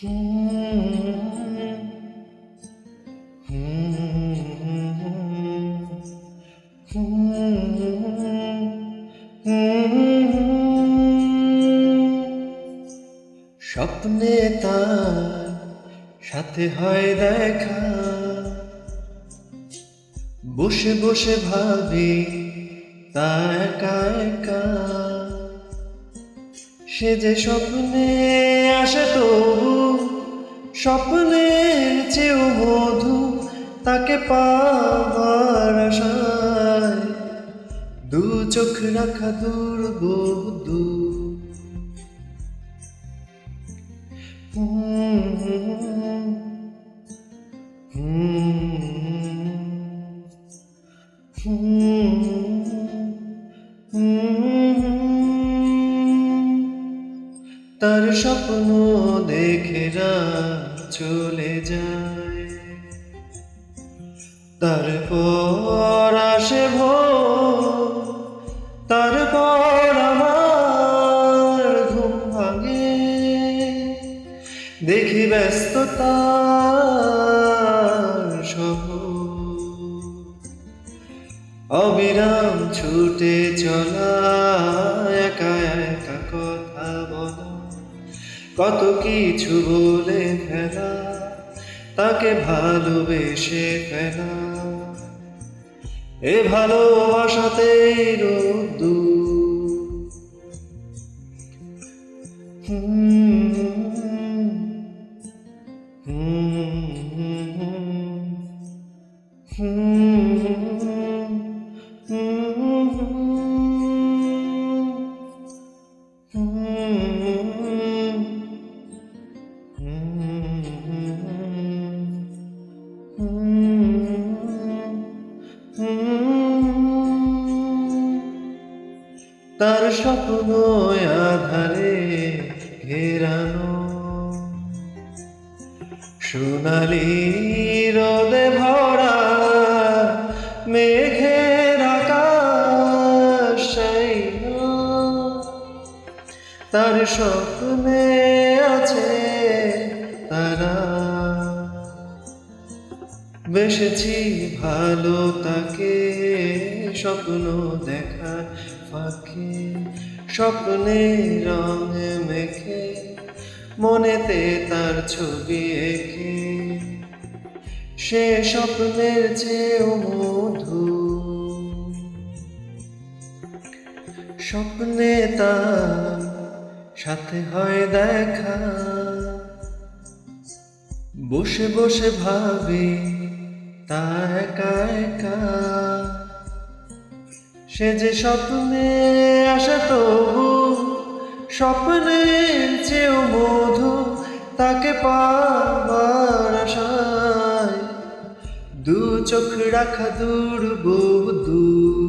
স্বপ্নে তার সাথে হয় দেখা। বসে বসে ভাবি তা একা একা। সে যে স্বপ্নে আসে তবু স্বপ্নের চেয়েও মধু তাকে পাওয়ার আশায় দু চোখ রাখা দূর বহু দূর তার স্বপ্ন দেখে রাত চলে যায়। তারপর আসে ভোর, তারপর আমার ঘুম ভাঙে। দেখি ব্যস্ততা সহ অবিরাম ছুটে চলা কত কিছু বলে ফেলা তাকে ভালোবেসে ফেলা। এ ভালোবাসাতেই রোদ্দু তার স্বপ্ন আধারে ঘেরানো। সোনালি রোদে ভরা মেঘের আকাশ তার স্বপ্নে আছে তারা। বেসেছি ভালো তাকে স্বপ্ন দেখার ফাঁকে, স্বপ্নে রং মেখে, মনেতে তার ছবি এঁকে। সে স্বপ্নের চেয়েও মধু। স্বপ্নে তার সাথে হয় দেখা। বসে বসে ভাবি, তা একা একা। সে যে স্বপ্নে আসা তবু স্বপ্নের চেয়েও মধু, তাকে পাবার আশায়। দু চোখ রাখা দূর বহু দূর।